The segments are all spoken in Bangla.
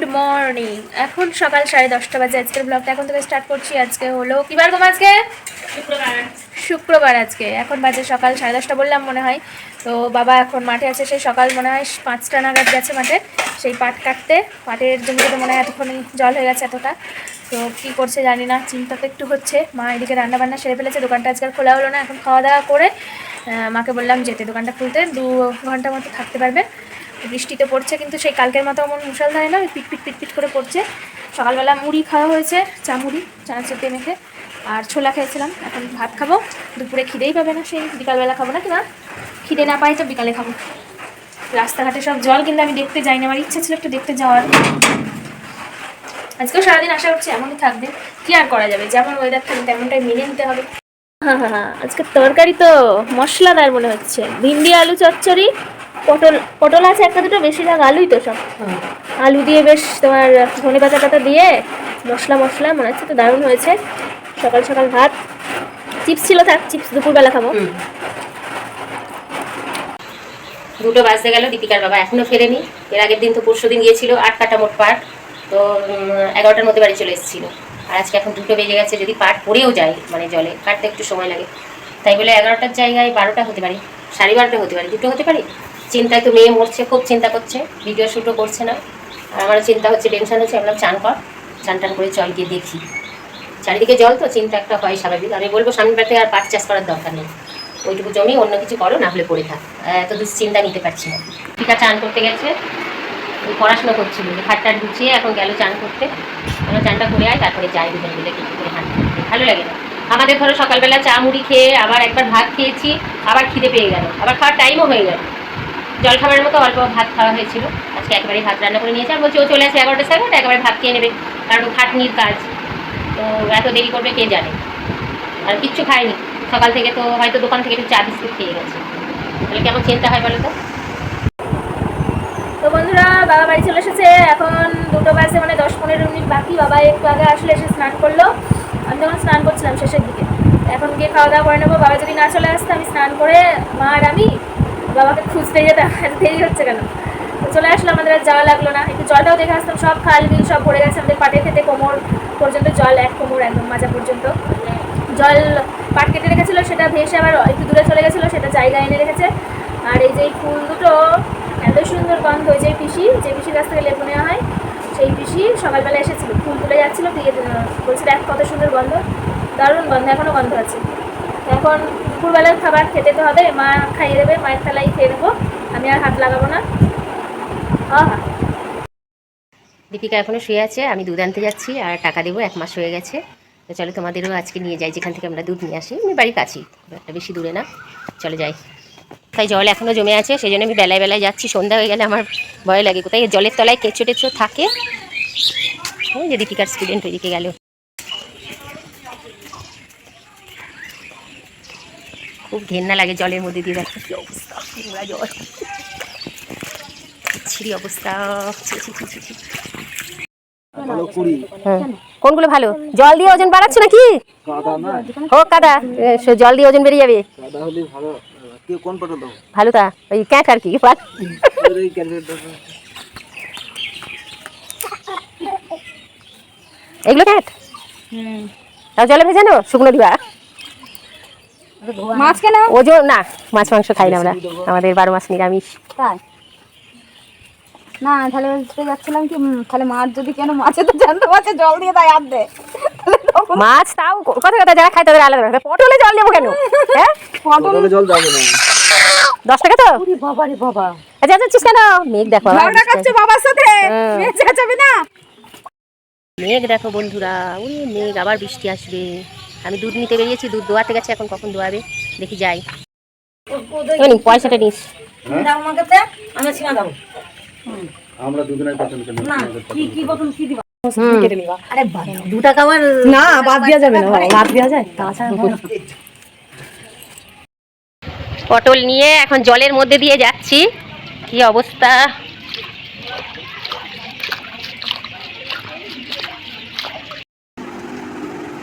Good morning. এখন সকাল সাড়ে দশটা বাজে। আজকের ব্লগটা এখন থেকে স্টার্ট করছি। আজকে হলো কি বার আজকে? শুক্রবার। আজকে। এখন বাজে সকাল সাড়ে দশটা বললাম মনে হয়। তো বাবা এখন মাঠে আছে সেই সকাল মনে হয় পাঁচটা নাগাদ গেছে মাঠে। সেই পাট কাটতে। পাটের জমিতে মনে হয় এতক্ষণ জল হয়ে গেছে এতটা। তো কী করছে জানি না চিন্তা তো একটু হচ্ছে। মা এদিকে রান্না বান্না সেরে ফেলেছে দোকানটা আজকাল খোলা হলো না। এখন খাওয়া দাওয়া করে মাকে বললাম যেতে দোকানটা খুলতে। দু ঘণ্টা মতো থাকতে পারবে। বৃষ্টিতে পড়ছে, কিন্তু সেই কালকের মতো এমন মুসলধারে না পিট পিট পিট পিট করে পড়ছে। সকালবেলা মুড়ি খাওয়া হয়েছে, চা মুড়ি চানাচুর দিয়ে মেখে, আর ছোলা খেয়েছিলাম। এখন ভাত খাব, দুপুরে খিদেই পাবে না সেই, বিকালবেলা খাব না কি না খিদে না পাই তো বিকালে খাব। রাস্তাঘাটে সব জল, কিন্তু আমি দেখতে যাইনি, আমার ইচ্ছা ছিল একটু দেখতে যাওয়ার। আজকেও সারাদিন আশা করছি এমনই থাকবে। কি আর করা যাবে? যেমন ওয়েদার থাকবে তেমনটাই মেনে নিতে হবে। হ্যাঁ হ্যাঁ আজকে তরকারি তো মশলাদার মনে হচ্ছে। ভিন্ডি, আলু, চচ্চড়ি পটল পটল আছে একটা দুটো বেশিরভাগ আলুই তো সব। আলু দিয়ে বেশ তোমার ধনে পাতা টাতা দিয়ে মশলা মশলা মনে হচ্ছে তো দারুণ হয়েছে। সকাল সকাল ভাত। চিপস ছিল থাক চিপস দুপুরবেলা খাব। দুটো বাজতে গেল দীপিকার বাবা এখনও ফেরেনি। এর আগের দিন তো পরশু দিন গিয়েছিল আট কাটা মোট পাট তো এগারোটার মধ্যে বাড়ি চলে এসেছিল। আর আজকে এখন দুটো বেজে গেছে যদি পাট পড়েও যায় মানে জলে কাটতে একটু সময় লাগে। তাই বলে এগারোটার জায়গায় বারোটা হতে পারে সাড়ে বারোটা হতে পারে দুটো হতে পারে? চিন্তায় তো মেয়ে মরছে, খুব চিন্তা করছে ভিডিও শ্যুটও করছে না। আর আমারও চিন্তা হচ্ছে টেনশন হচ্ছে আমরা চান কর, চান টান করে চল গিয়ে দেখি। চারিদিকে জল তো, চিন্তা একটা হয় স্বাভাবিক। আমি বলব সামনের বার থেকে আর পাট চাষ করার দরকার নেই। ওইটুকু জমি, অন্য কিছু করো, না হলে পড়ে থাক। এত দুশ্চিন্তা নিতে পারছি না। টিকা চান করতে গেছে। ওই পড়াশোনা করছিল খাটটা ঢুকিয়ে এখন গেল চান করতে। আমরা চানটা করে আয়, তারপরে যাই দুজন মিলে কিছু করে হাঁটতে। ভালো লাগে না। আমাদের ধরো সকালবেলা চা, মুড়ি খেয়ে আবার একবার ভাত খেয়েছি, আবার খিদে পেয়ে গেল। আবার খাওয়ার টাইমও হয়ে গেল। জল খাবারের মতো অল্প ভাত খাওয়া হয়েছিল। আজকে একেবারে ভাত রান্না করে নিয়েছে। আর বলছি, ও চলে আসে এগারোটা সাড়ে এগারোটা একেবারে ভাত খেয়ে নেবে, কারণ খাটনির কাজ। তো এত দেরি করবে কে জানে? আর কিচ্ছু খায়নি। সকাল থেকে তো, হয়তো দোকান থেকে একটু চা বিস্কুট খেয়ে গেছে। তাহলে কেমন চিন্তা হয় বলো তো? তো বন্ধুরা, বাবা বাড়ি চলে এসেছে। এখন দুটো বাজে মানে দশ পনেরো মিনিট বাকি। বাবা একটু আগে আসলে এসে স্নান করল। আমি তখন স্নান করছিলাম শেষের দিকে। এখন গিয়ে খাওয়া দাওয়া করে নেব। বাবা যদি না চলে আসতো আমি স্নান করে মা আর আমি বাবাকে খুঁজতে এত দেরি হচ্ছে কেন? চলে আসলো আমাদের আর যাওয়া লাগল না। একটু জলটাও দেখে আসতাম সব খাল বিল সব ভরে গেছে, আমাদের পাটে খেতে কোমর পর্যন্ত, জল এক কোমর একদম মাজা পর্যন্ত। জল পাট কেটে রেখেছিল, সেটা ভেসে আবার একটু দূরে চলে গেছিল, সেটা জায়গায় এনে রেখেছে। আর এই যে ফুল দুটো, এত সুন্দর গন্ধ যে পিসি, যে পিসির কাছ থেকে লেবু নেওয়া হয়, সেই পিসি সকালবেলা এসেছিল, ফুল তুলে যাচ্ছিল, দিয়ে বলছিল এক কত সুন্দর গন্ধ। দারুণ গন্ধ এখনও গন্ধ আছে। এখন দুপুরবেলার খাবার খেতে তো হবে, মা খাইয়ে দেবে, মায়ের থালাই খেয়ে নেব। আমি আর হাত লাগাবো না। দীপিকা এখনও শুয়ে আছে, আমি দুধ আনতে যাচ্ছি আর টাকা দেবো, এক মাস হয়ে গেছে। তো চলো তোমাদেরও আজকে নিয়ে যাই, যেখান থেকে আমরা দুধ নিয়ে আসি। আমি বাড়ির কাছেই, একটা বেশি দূরে না। চলে যাই। তাই জল এখনও জমে আছে সেই জন্য আমি বেলায় বেলায় যাচ্ছি, সন্ধ্যা হয়ে গেলে আমার ভয় লাগে। কোথায় জলের তলায় কেঁচো টেচো থাকে? ওই যে দীপিকার স্টুডেন্ট ওইদিকে গেল। খুব ঘেন্না লাগে জলের মধ্যে দিয়ে দেখো। কি অবস্থা? নোংরা জল। ছিড়ি অবস্থা। হ্যাঁ। কোনগুলো ভালো? জল দিয়ে ওজন বাড়াচ্ছ নাকি? কাদা না। হোক কাদা। জল দিয়ে ওজন বেরিয়ে যাবে। ভালো। কে কোন পটল দাও? ভালো তা। ওই ক্যাট আর কি এগুলো ক্যাট? তাও জলে ভেজানো? শুকনো দিবা মাছ কেন ওজন না মাছ মাংস খাই না আমরা। আমাদের বারো মাস নিরামিষ। তাই? না তাহলে বলতে যাচ্ছিলাম কি তাহলে মাছ যদি কেন মাছে তো মাছে জল দিয়ে দেয় আর দে মাছ তাও কথা কথা যারা খায় তাদের আলাদা ব্যাপার। পটলে জল দেবো কেন? হ্যাঁ? পটলে জল যাবে না। দশ টাকা তো? বাবা রে বাবা। আচ্ছা যাচ্ছিস কেন? মেঘ দেখো ঝগড়া করছে বাবার সাথে? হ্যাঁ। মেয়ে চেঁচাবি না? মেঘ দেখো বন্ধুরা ওই মেঘ আবার বৃষ্টি আসবে। আমি দুধ নিতে বেরিয়েছি দুধ দোয়াতে গেছে এখন কখন দোয়াবে? দেখি যাই। পয়সাটা নিস। দাও আমাকে তে, আমি ছিনা দাও। আমরা দুজনের পছন্দ করি না কি কি বটন কি দিবা? দু টাকা আমার না বাদ দেওয়া যাবে না বাদ দেওয়া যায়। তাছাড়া পটল নিয়ে এখন জলের মধ্যে দিয়ে যাচ্ছি। কি অবস্থা?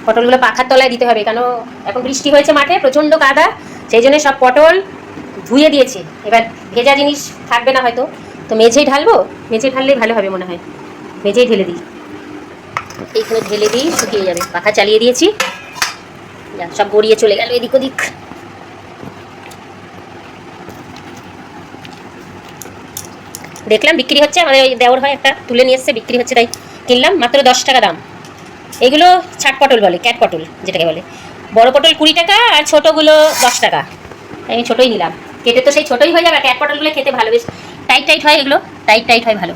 পটলগুলো পাখার তলায় দিতে হবে, কেন? এখন বৃষ্টি হয়েছে মাঠে, প্রচণ্ড কাদা, সেই জন্য সব পটল ধুয়ে দিয়েছে। এবার ভেজা জিনিস থাকবে না হয়তো। তো মেঝেই ঢালবো, মেঝে ঢাললেই ভালো হবে মনে হয়। মেঝেই ঢেলে দিই। এইখানে ঢেলে দিই, শুকিয়ে যাবে। পাখা চালিয়ে দিয়েছি। যা, সব গড়িয়ে চলে গেল এদিক ওদিক। দেখলাম বিক্রি হচ্ছে, আমাদের দেওর হয় একটা তুলে নিয়ে এসছে, বিক্রি হচ্ছে তাই কিনলাম, মাত্র দশ টাকা দাম। এগুলো ছাট পটল বলে, ক্যাট পটল যেটাকে বলে। বড় পটল কুড়ি টাকা আর ছোটোগুলো দশ টাকা। আমি ছোটোই নিলাম। কেটে তো সেই ছোটোই হয়ে যাবে, ক্যাট পটলগুলো খেতে ভালো বেশ টাইট টাইট হয় এগুলো, টাইট টাইট হয় ভালো।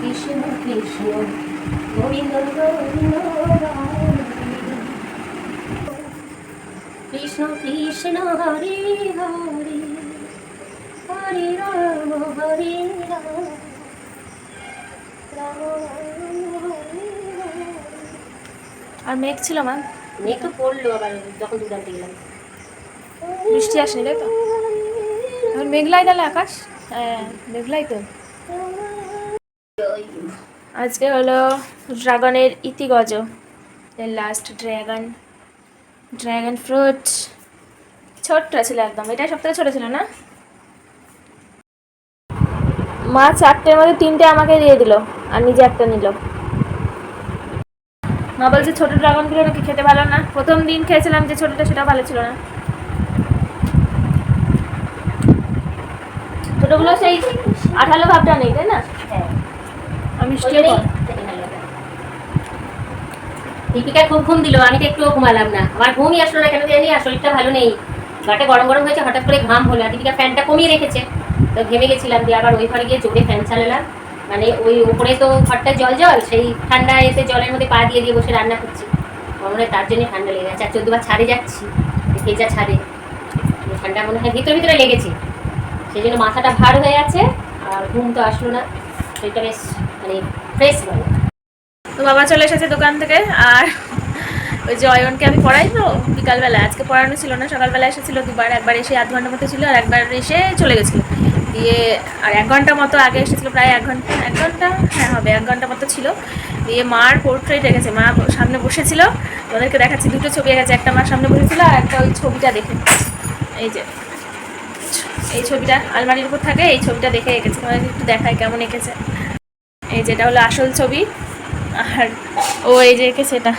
কৃষ্ণ কৃষ্ণ গোবিন্দ কৃষ্ণ কৃষ্ণ হরে হরে। হরে রাম হরে রাম আর মেঘ ছিল মা? মেঘ তো পড়ল আবার যখন দুধ গেলাম। বৃষ্টি আসেনি তাই তো? এখন মেঘলাই তাহলে আকাশ? হ্যাঁ। মেঘলাই তো? আজকে হলো ড্রাগনের ইতিগজ লাস্ট ড্রাগন ড্রাগন ফ্রুট ছোট্ট ছিল একদম এটাই সব থেকে ছোটো ছিল না? মা চারটের মধ্যে তিনটে আমাকে দিয়ে দিল আর নিজে একটা নিল। মা বলছে ছোটো ড্রাগনগুলো নাকি খেতে ভালো না? প্রথম দিন খেয়েছিলাম যে ছোটোটা সেটা ভালো ছিল না। ছোটোগুলো সেই আঠালো ভাবটা নেই তাই না? হ্যাঁ। কম। দীপিকা খুব ঘুম দিল আমি তো একটুও ঘুমালাম না। আমার ঘুমই আসলো না কেন জানি আর শরীরটা ভালো নেই। গাটা গরম গরম হয়েছে হঠাৎ করে ঘাম হলো আর দীপিকা ফ্যানটা কমিয়ে রেখেছে। তো ঘেমে গেছিলাম দিয়ে আবার ওই ঘরে গিয়ে জোরে ফ্যান চালালাম মানে ওই উপরে তো ঘরটা জল জল, সেই ঠান্ডা এসে জলের মধ্যে পা দিয়ে দিয়ে বসে রান্না করছি। মনে হয় তার জন্য ঠান্ডা লেগে গেছে। আর চোদ্দবার ছাড়ে যাচ্ছি ভেজা ছাড়ে ঠান্ডা মনে হয় ভিতরে ভিতরে লেগেছে। সেই জন্য মাথাটা ভার হয়ে আছে, আর ঘুম তো আসলো না। শরীরটা বেশ মানে ফ্রেশ বলে। তো বাবা চলে এসেছে দোকান থেকে, আর ওই যে অয়নকে আমি পড়াই তো, বিকালবেলা। আজকে পড়ানো ছিল না, সকালবেলা এসেছিল দুবার, একবার এসে আধ ঘণ্টার মতো ছিল, আর একবার এসে চলে গেছিল। দিয়ে আর এক ঘণ্টা মতো আগে এসেছিল, প্রায় এক ঘণ্টা এক ঘণ্টা? হ্যাঁ হবে, এক ঘণ্টা মতো ছিল। দিয়ে মার পোর্ট্রেট রেখেছে মা সামনে বসেছিল। ওদেরকে দেখাচ্ছি, দুটো ছবি এঁকেছে, একটা মার সামনে বসেছিল আর একটা ওই ছবিটা দেখে। এই যে, এই ছবিটা আলমারির উপর থাকে, এই ছবিটা দেখে এঁকেছে। তোমাদের একটু দেখায় কেমন এঁকেছে। এই যেটা হলো আসল ছবি। আর ও এই যে এঁকেছে এটা।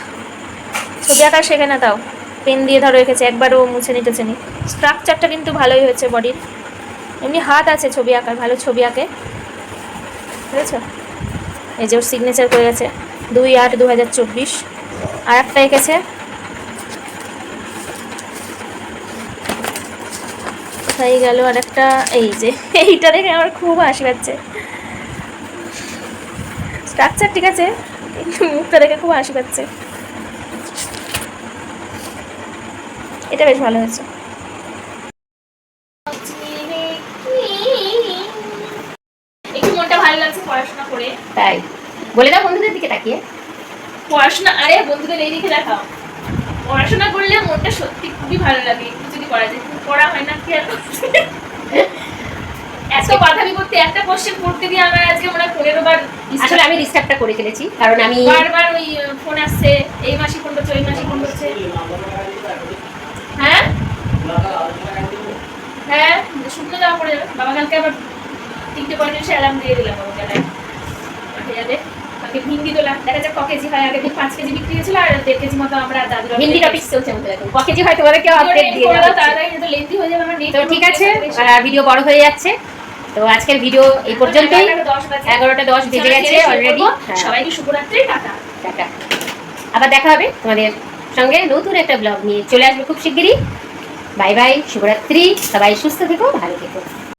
ছবি আঁকা শেখে না তাও। পেন দিয়ে ধরো এঁকেছে, একবারও মুছে নিতেছে নি। স্ট্রাকচারটা কিন্তু ভালোই হয়েছে বডির। এমনি হাত আছে ছবি আঁকার, ভালো ছবি আঁকে। বুঝেছ? এই যে ওর সিগনেচার করে গেছে, দুই আট দু হাজার চব্বিশ। আর একটা এঁকেছে। হয়ে গেল আর একটা এই যে, এইটা দেখে আমার খুব হাসি পাচ্ছে স্ট্রাকচার ঠিক আছে, কিন্তু মুখটা দেখে খুব হাসি পাচ্ছে এটা বেশ ভালো হয়েছে একটু মনটা ভালো লাগছে পড়াশোনা করে তাই বলে দাও বন্ধুদের দিকে তাকিয়ে। পড়াশোনা আরে বন্ধুদের এই দিকে দেখাও। পড়াশোনা করলে মনটা সত্যি খুবই ভালো লাগে যদি করা যায়। পড়া হয় না কি আর এত বাধা বিপত্তি একটা কোশ্চেন পড়তে দিয়ে আমার আজকে মনে হয় পনেরো বার আসলে আমি ডিস্টার্বটা করে ফেলেছি কারণ আমি বারবার ওই ফোন আসছে এই মাসে ফোন করছে ওই মাসে ফোন করছে। হ্যাঁ? হ্যাঁ? শুকনো যাওয়া পড়ে যাবে। বাবা কালকে আবার তিনটে পঁয়ত্রিশে অ্যালার্ম দিয়ে দিলাম আলাদা। যাবে। কালকে ভিন্ডি তোলা। দেখা যাক ক কেজি হয়। আগে দিন পাঁচ কেজি বিক্রি হয়েছিল আর দেড় কেজি মতো আমরা দাদুরা হিন্দি টপিক চলছে আমাদের এখন। ক কেজি হয় তোমাদেরকেও আপডেট দিয়ে হচ্ছে। তাড়াতাড়ি তো লেন্থি হয়ে যাবে আমার তো ঠিক আছে ভিডিও বড় হয়ে যাচ্ছে। তো আজকের ভিডিও এই পর্যন্তই। এগারোটা দশ বেজে গেছে অলরেডি সবাইকে শুভরাত্রি টাটা। টাটা। আবার দেখা হবে তোমাদের সঙ্গে নতুন একটা ব্লগ নিয়ে। চলে আসবে খুব শিগগিরই। বাই বাই শুভরাত্রি। সবাই সুস্থ থেকো ভালো থেকো।